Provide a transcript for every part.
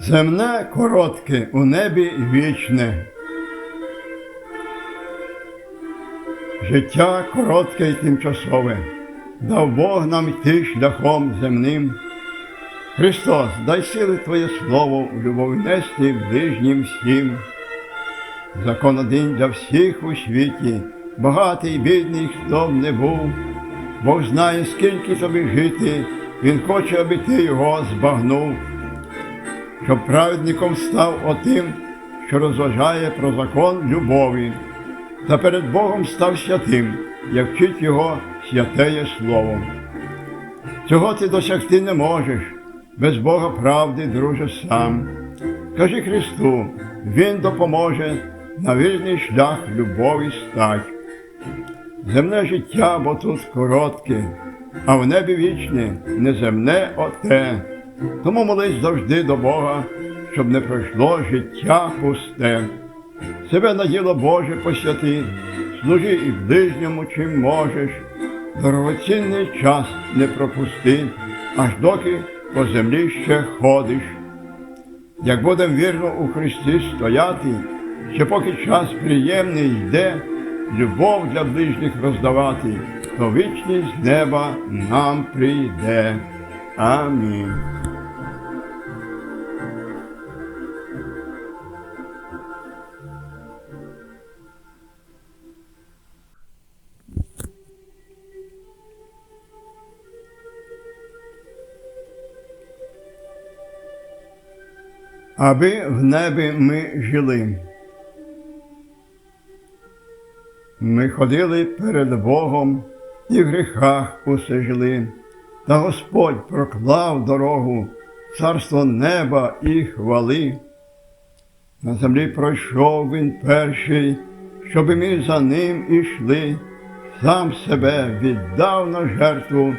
Земне коротке, у небі вічне. Життя коротке і тимчасове, дав Бог нам йти шляхом земним. Христос, дай сили Твоє Слово в любові нести ближнім всім. Закон один для всіх у світі, багатий, бідний, хто б не був. Бог знає, скільки тобі жити, Він хоче, аби ти його збагнув щоб праведником став отим, що розважає про закон любові, та перед Богом став святим, як вчить його святеє Слово. Цього ти досягти не можеш, без Бога правди, друже, сам. Кажи Христу, Він допоможе на вірний шлях любові стать. Земне життя, бо тут коротке, а в небі вічне неземне оте. Тому молись завжди до Бога, щоб не пройшло життя пусте. Себе на діло Боже посвяти, служи і ближньому, чим можеш. Дорогоцінний час не пропусти, аж доки по землі ще ходиш. Як будем вірно у Христі стояти, ще поки час приємний йде, любов для ближніх роздавати, то вічність з неба нам прийде. Амінь. Аби в небі ми жили. Ми ходили перед Богом і в гріхах усе жили, та Господь проклав дорогу, царство неба і хвали. На землі пройшов він перший, щоби ми за ним ішли, сам себе віддав на жертву,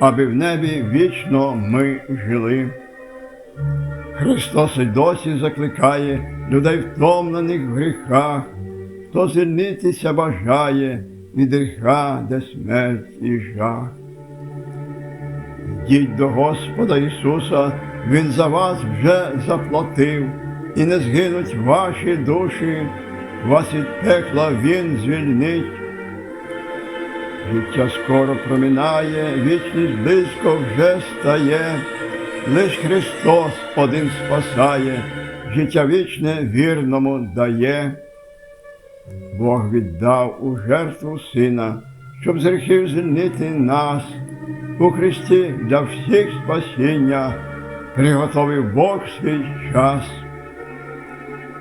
аби в небі вічно ми жили. Христос і досі закликає людей втомлених в гріхах, хто звільнитися бажає від гріха, де смерть і жах. Йдіть до Господа Ісуса, Він за вас вже заплатив, і не згинуть ваші душі, вас від пекла Він звільнить. Життя скоро промінає, вічність близько вже стає. Лиш Христос один спасає, життя вічне вірному дає. Бог віддав у жертву Сина, щоб з гріхів звільнити нас. У Христі для всіх спасіння приготовив Бог свій час.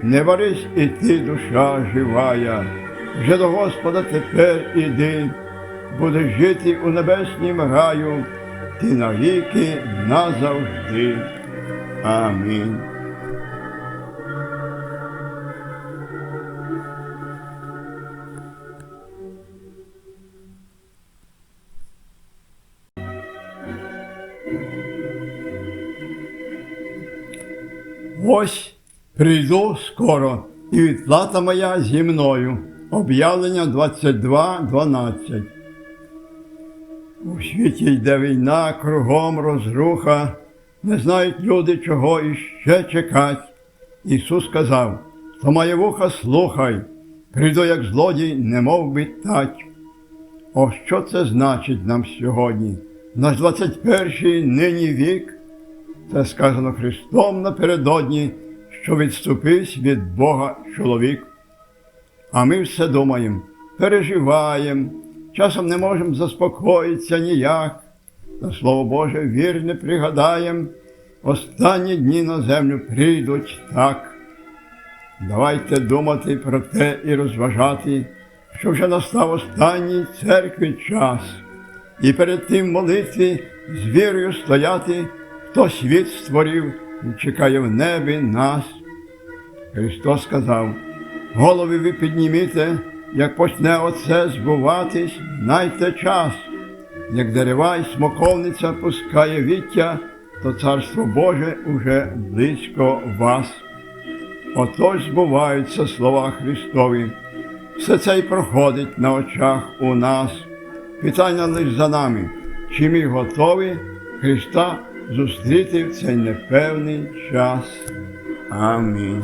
Не борись і ти, душа живая, вже до Господа тепер іди, будеш жити у небеснім раю ти навіки назавжди. Амінь. Ось прийду скоро, і відплата моя зі мною. Об'явлення 22.12. У світі йде війна, кругом розруха, не знають люди, чого іще чекать. Ісус сказав, хто має вуха, слухай, прийду, як злодій, немов би тать. О, що це значить нам сьогодні? Наш 21-й нині вік, це сказано Христом напередодні, що відступився від Бога чоловік. А ми все думаємо, переживаємо, часом не можемо заспокоїтися ніяк. На слово Боже вірне пригадаєм, останні дні на землю прийдуть так. Давайте думати про те і розважати, що вже настав останній церкві час, і перед тим молитві з вірою стояти, хто світ створив і чекає в небі нас. Христос сказав, голови ви підніміте, як почне оце збуватись, найте час, як дерева й смоковниця пускає віття, то царство Боже уже близько вас. Отож збуваються слова Христові. Все це й проходить на очах у нас. Питання лише за нами, чи ми готові Христа зустріти в цей непевний час. Амінь.